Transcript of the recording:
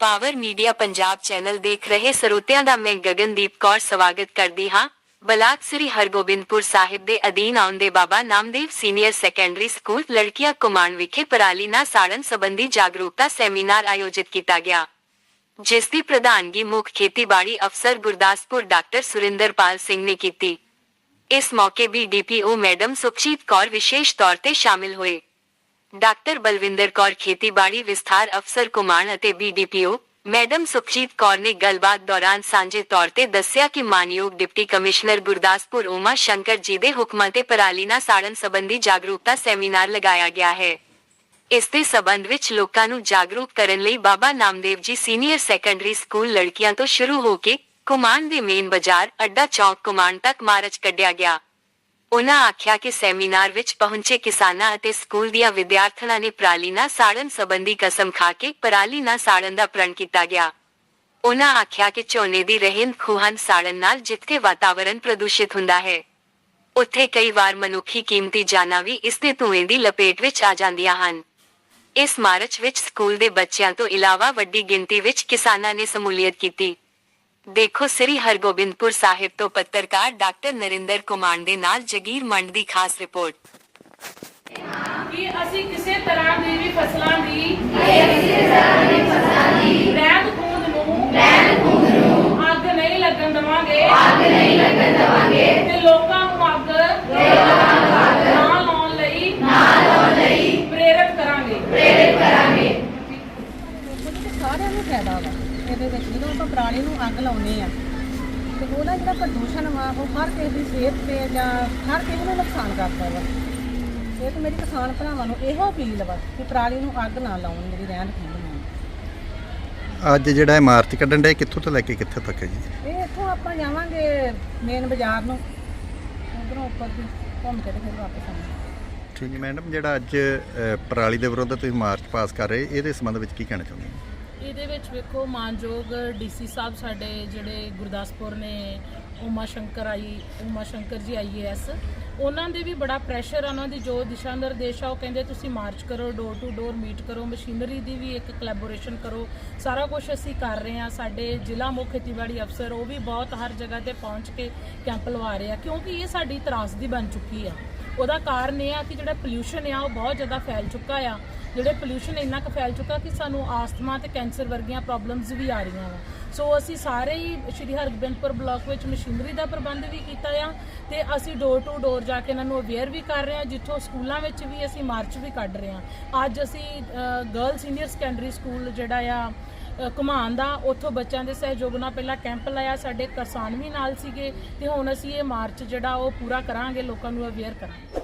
Power media Punjab channel ਦੇਖ ਰਹੇ ਸਰੋਤਿਆਂ ਦਾ ਮੈਂ ਗਗਨਦੀਪ ਕੌਰ ਸਵਾਗਤ ਕਰਦੀ ਹਾਂ ਬਲਾਕ ਸ੍ਰੀ ਹਰਗੋਬਿੰਦਪੁਰ ਸਾਹਿਬ ਦੇ ਅਧੀਨ ਆਉਂਦੇ Baba Namdev senior secondary school ਲੜਕੀਆਂ ਕੁਮਾਨ ਵਿਖੇ ਪਰਾਲੀ ਨਾ ਸਾੜਨ ਸੰਬੰਧੀ ਜਾਗਰੂਕਤਾ ਸੈਮੀਨਾਰ ਆਯੋਜਿਤ ਕੀਤਾ ਗਿਆ ਜਿਸ ਦੀ ਪ੍ਰਧਾਨਗੀ ਮੁੱਖ ਖੇਤੀਬਾੜੀ ਅਫਸਰ ਗੁਰਦਾਸਪੁਰ ਡਾਕਟਰ ਸੁਰਿੰਦਰਪਾਲ ਸਿੰਘ ਨੇ ਕੀਤੀ ਇਸ ਮੌਕੇ ਵੀ ਡੀਪੀਓ ਮੈਡਮ ਸੁਖਜੀਤ ਕੌਰ ਵਿਸ਼ੇਸ਼ ਤੌਰ ਤੇ ਸ਼ਾਮਿਲ ਹੋਏ ਡਾਕਟਰ ਬਲਵਿੰਦਰ ਕੌਰ ਖੇਤੀਬਾੜੀ ਵਿਸਥਾਰ ਅਫਸਰ ਕੁਮਾਨ ਅਤੇ ਬੀਡੀਪੀਓ ਮੈਡਮ ਸੁਖਜੀਤ ਕੌਰ ਨੇ ਗੱਲਬਾਤ ਦੌਰਾਨ ਸਾਂਝੇ ਤੌਰ ਤੇ ਦੱਸਿਆ ਕਿ ਮਾਨਯੋਗ ਡਿਪਟੀ ਕਮਿਸ਼ਨਰ ਗੁਰਦਾਸਪੁਰ ਉਮਾ ਸ਼ੰਕਰ ਜੀ ਦੇ ਹੁਕਮਾਂ ਤੇ ਪਰਾਲੀ ਸਾੜਨ ਸੰਬੰਧੀ ਜਾਗਰੂਕਤਾ ਸੈਮੀਨਾਰ ਲਗਾਇਆ ਗਿਆ ਹੈ। ਇਸ ਦੇ ਸਬੰਧ ਵਿੱਚ ਲੋਕਾਂ ਨੂੰ ਜਾਗਰੂਕ ਕਰਨ ਲਈ ਬਾਬਾ Namdev ji senior secondary school ਲੜਕੀਆਂ ਤੋਂ ਸ਼ੁਰੂ ਹੋ ਕੇ ਕੁਮਾਨ ਦੇ ਮੇਨ ਬਾਜ਼ਾਰ, ਅੱਡਾ ਚੌਕ, ਕੁਮਾਨ ਤੱਕ ਮਾਰਚ ਕੱਢਿਆ ਗਿਆ। ਉਨ੍ਹਾਂ ਆਖਿਆ ਕਿ ਸੈਮੀਨਾਰ ਵਿੱਚ ਪਹੁੰਚੇ ਕਿਸਾਨਾਂ ਅਤੇ ਸਕੂਲ ਦੀਆਂ ਵਿਦਿਆਰਥਣਾਂ ਨੇ ਪਰਾਲੀ ਨਾ ਸਾੜਨ ਸੰਬੰਧੀ ਕਸਮ ਖਾ ਕੇ ਪਰਾਲੀ ਨਾ ਸਾੜਨ ਦਾ ਪ੍ਰਣ ਕੀਤਾ ਗਿਆ। ਉਨ੍ਹਾਂ ਆਖਿਆ ਕਿ ਝੋਨੇ ਦੀ ਰਹਿੰਦ ਖੂਹਨ ਸਾੜਨ ਨਾਲ ਜਿੱਥੇ ਵਾਤਾਵਰਣ ਪ੍ਰਦੂਸ਼ਿਤ ਹੁੰਦਾ ਹੈ, ਉੱਥੇ ਕਈ ਵਾਰ ਮਨੁੱਖੀ ਕੀਮਤੀ ਜਾਨਾਂ ਵੀ ਇਸ ਦੇ ਧੂਏ ਦੀ ਲਪੇਟ ਵਿੱਚ ਆ ਜਾਂਦੀਆਂ ਹਨ। ਇਸ ਮਾਰਚ ਵਿੱਚ ਸਕੂਲ ਦੇ ਬੱਚਿਆਂ ਤੋਂ ਇਲਾਵਾ ਵੱਡੀ ਗਿਣਤੀ ਵਿੱਚ ਕਿਸਾਨਾਂ ਨੇ ਸਮੂਲੀਅਤ ਕੀਤੀ। ਦੇਖੋ ਸ੍ਰੀ ਹਰਗੋਬਿੰਦਪੁਰ ਸਾਹਿਬ ਤੋਂ ਪੱਤਰਕਾਰ ਡਾਕਟਰ ਨਰਿੰਦਰ ਕੁਮਾਰ ਦੇ ਨਾਲ ਜਗੀਰ ਮੰਡ ਦੀ ਖਾਸ ਰਿਪੋਰਟ। ਕਿ ਅਸੀਂ ਕਿਸੇ ਤਰ੍ਹਾਂ ਦੀ ਵੀ ਫਸਲਾਂ ਦੀ ਰਹਿੰਦ ਖੂੰਦ ਨੂੰ ਅੱਗ ਨਹੀਂ ਲੱਗਣ ਦੇਵਾਂਗੇ ਤੇ ਲੋਕਾਂ ਨੂੰ ਅੱਗ ਨਾ ਲਾਉਣ ਲਈ ਪ੍ਰੇਰਿਤ ਕਰਾਂਗੇ। ਤੇ ਸਾਰਿਆਂ ਨੂੰ ਫਾਇਦਾ ਵਾ ਇਹਦੇ ਵਿੱਚ ਜਦੋਂ ਆਪਾਂ ਪਰਾਲੀ ਨੂੰ ਅੱਗ ਲਾਉਂਦੇ ਆ ਤੇ ਉਹਦਾ ਜਿਹੜਾ ਪ੍ਰਦੂਸ਼ਣ ਵਾ ਉਹ ਹਰ ਕਿਸੇ ਦੀ ਸਿਹਤ ਤੇ ਜਾਂ ਹਰ ਕਿਸੇ ਨੂੰ ਨੁਕਸਾਨ ਕਰਦਾ ਵਾ। ਇਹ ਤੇ ਮੇਰੀ ਕਿਸਾਨ ਭਰਾਵਾਂ ਨੂੰ ਇਹੋ ਅਪੀਲ ਵਾ ਕਿ ਪਰਾਲੀ ਨੂੰ ਅੱਗ ਨਾ ਲਾਉਣ ਜਿਹੜੀ ਰਹਿਣ ਨੂੰ ਅੱਜ ਜਿਹੜਾ ਇਹ ਮਾਰਚ ਕੱਢਣ ਦੇ ਕਿੱਥੋਂ ਤੋਂ ਲੈ ਕੇ ਕਿੱਥੇ ਤੱਕ ਹੈ ਜੀ? ਇਹ ਇੱਥੋਂ ਆਪਾਂ ਜਾਵਾਂਗੇ ਮੇਨ ਬਾਜ਼ਾਰ ਨੂੰ। ਉਧਰੋਂ ਉੱਪਰ ਦੀ ਘੁੰਮ ਕੇ ਤੇ ਫਿਰ ਵਾਪਸ ਆਵਾਂਗੇ। ਠੀਕ ਹੈ ਮੈਡਮ ਜਿਹੜਾ ਅੱਜ ਪਰਾਲੀ ਦੇ ਵਿਰੁੱਧ ਤੁਸੀਂ ਮਾਰਚ ਪਾਸ ਕਰ ਰਹੇ ਇਹਦੇ ਸੰਬੰਧ ਵਿੱਚ ਕੀ ਕਹਿਣਾ ਚਾਹੁੰਦੇ ਹੋ? ਇਹਦੇ ਵਿੱਚ ਵੇਖੋ ਮਾਨਯੋਗ ਡੀਸੀ ਸਾਹਿਬ ਸਾਡੇ ਜਿਹੜੇ ਗੁਰਦਾਸਪੁਰ ਨੇ ਉਮਾ ਸ਼ੰਕਰ ਆਈ, ਉਮਾ ਸ਼ੰਕਰ ਜੀ ਆਈਏਐਸ ਉਹਨਾਂ ਦੇ ਵੀ ਬੜਾ ਪ੍ਰੈਸ਼ਰ ਆ ਉਹਨਾਂ ਦੀ, ਜੋ ਦਿਸ਼ਾ ਨਿਰਦੇਸ਼ ਆ, ਉਹ ਕਹਿੰਦੇ ਤੁਸੀਂ ਮਾਰਚ ਕਰੋ ਡੋਰ ਟੂ ਡੋਰ ਮੀਟ ਕਰੋ ਮਸ਼ੀਨਰੀ ਦੀ ਵੀ ਇੱਕ ਕੋਲੈਬੋਰੇਸ਼ਨ ਕਰੋ, ਸਾਰਾ ਕੁਝ ਅਸੀਂ ਕਰ ਰਹੇ ਹਾਂ। ਸਾਡੇ ਜ਼ਿਲ੍ਹਾ ਮੁੱਖ ਖੇਤੀਬਾੜੀ ਅਫਸਰ, ਉਹ ਵੀ ਬਹੁਤ ਹਰ ਜਗ੍ਹਾ ਤੇ ਪਹੁੰਚ ਕੇ ਕੈਂਪ ਲਵਾ ਰਹੇ ਆ, ਕਿਉਂਕਿ ਇਹ ਸਾਡੀ ਤਰਾਸਦੀ ਬਣ ਚੁੱਕੀ ਆ। ਉਹਦਾ ਕਾਰਨ ਇਹ ਆ ਕਿ ਜਿਹੜਾ ਪੋਲਿਊਸ਼ਨ ਆ, ਉਹ ਬਹੁਤ ਜ਼ਿਆਦਾ ਫੈਲ ਚੁੱਕਾ ਆ। ਜਿਹੜੇ ਪੋਲਿਊਸ਼ਨ ਇੰਨਾ ਕੁ ਫੈਲ ਚੁੱਕਾ ਕਿ ਸਾਨੂੰ ਆਸਥਮਾ ਤੇ ਕੈਂਸਰ ਵਰਗੀਆਂ ਪ੍ਰੋਬਲਮਸ ਵੀ ਆ ਰਹੀਆਂ ਵਾ। ਸੋ ਅਸੀਂ ਸਾਰੇ ਹੀ ਸ਼੍ਰੀ ਹਰਗੋਬਿੰਦਪੁਰ ਬਲਾਕ ਵਿੱਚ ਮਸ਼ੀਨਰੀ ਦਾ ਪ੍ਰਬੰਧ ਵੀ ਕੀਤਾ ਆ ਤੇ ਅਸੀਂ ਡੋਰ ਟੂ ਡੋਰ ਜਾ ਕੇ ਇਹਨਾਂ ਨੂੰ ਅਵੇਅਰ ਵੀ ਕਰ ਰਹੇ ਹਾਂ ਜਿੱਥੋਂ ਸਕੂਲਾਂ ਵਿੱਚ ਵੀ ਅਸੀਂ ਮਾਰਚ ਵੀ ਕੱਢ ਰਹੇ ਹਾਂ ਅੱਜ ਅਸੀਂ ਗਰਲ ਸੀਨੀਅਰ ਸੈਕੰਡਰੀ ਸਕੂਲ ਜਿਹੜਾ ਆ ਘੁਮਾਉਣ ਦਾ, ਉੱਥੋਂ ਬੱਚਿਆਂ ਦੇ ਸਹਿਯੋਗ ਨਾਲ ਪਹਿਲਾਂ ਕੈਂਪ ਲਾਇਆ, ਸਾਡੇ ਕਿਸਾਨ ਵੀ ਨਾਲ ਸੀਗੇ ਤੇ ਹੁਣ ਅਸੀਂ ਇਹ ਮਾਰਚ ਜਿਹੜਾ ਉਹ ਪੂਰਾ ਕਰਾਂਗੇ, ਲੋਕਾਂ ਨੂੰ ਅਵੇਅਰ ਕਰਾਂਗੇ।